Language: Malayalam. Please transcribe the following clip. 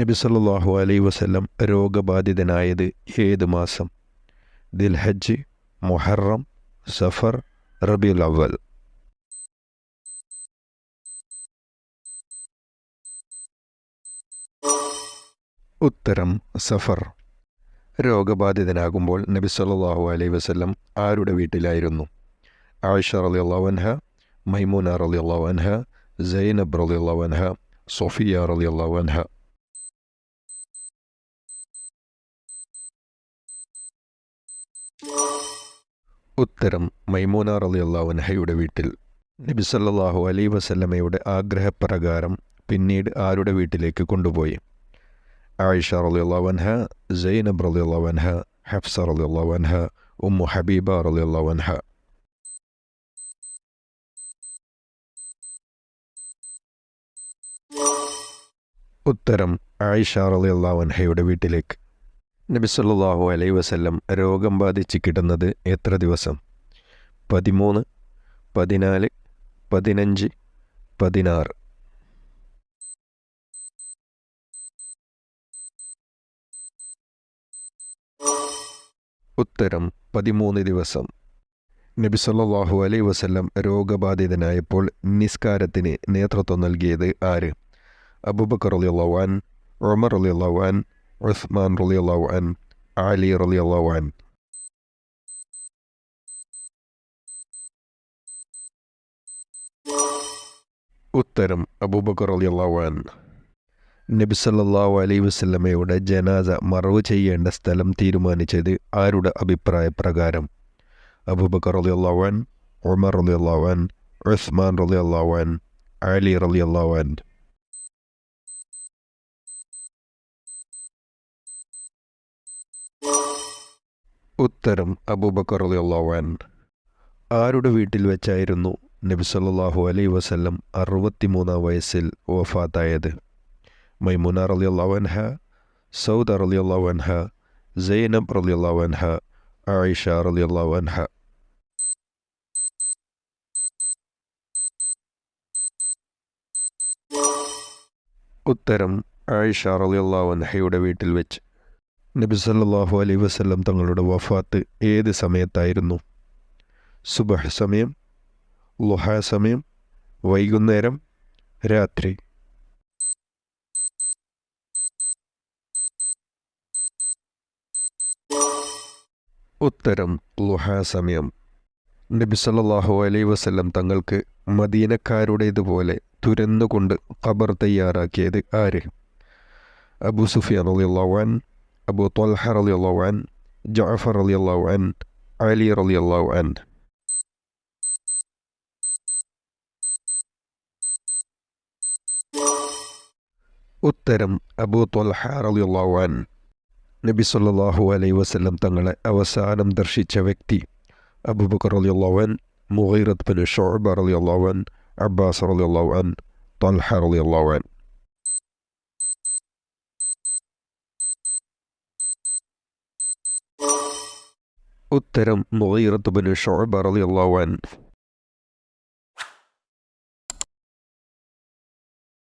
നബി സല്ലല്ലാഹു അലൈഹി വസല്ലം രോഗബാധിതനായത് ഏത് മാസം? ദിൽഹജ്ജ് മൊഹറം സഫർ റബിയുൽ അവൽ ഉത്തരം സഫർ. രോഗബാധിതനാകുമ്പോൾ നബി സല്ലാഹു അലൈ വസല്ലം ആരുടെ വീട്ടിലായിരുന്നു? ആയിഷ റളിയല്ലാഹു അൻഹ മൈമൂന റളിയല്ലാഹു അൻഹ സൈനബ് റളിയല്ലാഹു അൻഹ സൊഫിയ റളിയല്ലാഹു അൻഹ. ഉത്തരം മൈമൂന റളിയല്ലാഹു അൻഹയുടെ വീട്ടിൽ. നബി സല്ലല്ലാഹു അലൈഹി വസല്ലമയുടെ ആഗ്രഹപ്രകാരം പിന്നീട് ആരുടെ വീട്ടിലേക്ക് കൊണ്ടുപോയി? ആയിഷ റളിയല്ലാഹു അൻഹ സൈനബ് റളിയല്ലാഹു അൻഹ ഹഫ്സ റളിയല്ലാഹു അൻഹ ഉമ്മു ഹബീബ റളിയല്ലാഹു അൻഹ. ഉത്തരം ആയിഷ റളിയല്ലാഹു അൻഹയുടെ വീട്ടിലേക്ക്. നബി അലൈ വസല്ലം രോഗം ബാധിച്ച് കിടന്നത് എത്ര ദിവസം? പതിമൂന്ന് പതിനാല് പതിനഞ്ച് പതിനാറ്. ഉത്തരം പതിമൂന്ന് ദിവസം. നബി സല്ലല്ലാഹു അലൈഹി വസല്ലം രോഗബാധിതനായപ്പോൾ നിസ്കാരത്തിന് നേതൃത്വം നൽകിയത് ആര്? അബൂബക്കർ അലി അള്ളവാൻ ഒമർ അലി അൻ ഉസ്മാൻ റളിയല്ലാഹു അൻ അലി റളിയല്ലാഹു അൻ ഉത്തരം അബൂബക്കർ റളിയല്ലാഹു അൻ നബി സല്ലല്ലാഹു അലൈഹി വസല്ലമയുടെ ജനാസ മറവ് ചെയ്യേണ്ട സ്ഥലം തീരുമാനിച്ചത് ആരുടെ അഭിപ്രായ പ്രകാരം? അബൂബക്കർ റളിയല്ലാഹു അൻ ഉമർ റളിയല്ലാഹു അൻ ഉസ്മാൻ റളിയല്ലാഹു അൻ അലി റളിയല്ലാഹു അൻ ഉത്തരം അബൂബക്കർ ആരുടെ വീട്ടിൽ വെച്ചായിരുന്നു നബി സല്ലല്ലാഹു അലൈഹി വസല്ലം അറുപത്തിമൂന്നാം വയസ്സിൽ വഫാത്തായത്? മൈമുന അൻഹ സൗദ അൻഹ സൈനബ് അൻഹ ആയിഷ അൻഹ. ഉത്തരം ആയിഷ റളിയല്ലാഹു അൻഹയുടെ വീട്ടിൽ വെച്ച് നബി സല്ലാഹു അലൈ വസല്ലം തങ്ങളുടെ വഫാത്ത് ഏത് സമയത്തായിരുന്നു? സുബഹ് സമയം ലുഹ സമയം വൈകുന്നേരം രാത്രി. ഉത്തരം ലുഹ സമയം. നബി സല്ലാഹു അലൈ വസല്ലം തങ്ങൾക്ക് മദീനക്കാരുടേതുപോലെ തുരന്നുകൊണ്ട് ഖബർ തയ്യാറാക്കിയത് ആര്? അബു സുഫിയാൻ അൻ അബു തൊൽഹ റളിയല്ലാഹു അൻ ജഅഫർ റളിയല്ലാഹു അൻ അലി റളിയല്ലാഹു അൻ ഉത്തരം അബു തൊൽഹ റളിയല്ലാഹു അൻ നബി സല്ലല്ലാഹു അലൈഹി വസല്ലം തങ്ങളെ അവസാനം ദർശിച്ച വ്യക്തി അബൂബക്കർ റളിയല്ലാഹു അൻ മുഗീറത്ത് ബിൻ ഷുഅബ റളിയല്ലാഹു അൻ അബ്ബാസ് റളിയല്ലാഹു അൻ ത്വൽഹ റളിയല്ലാഹു അൻ ഉത്തരം മുഗീറത്ത് ബിൻ ഷുഅബ റളിയല്ലാഹു അൻ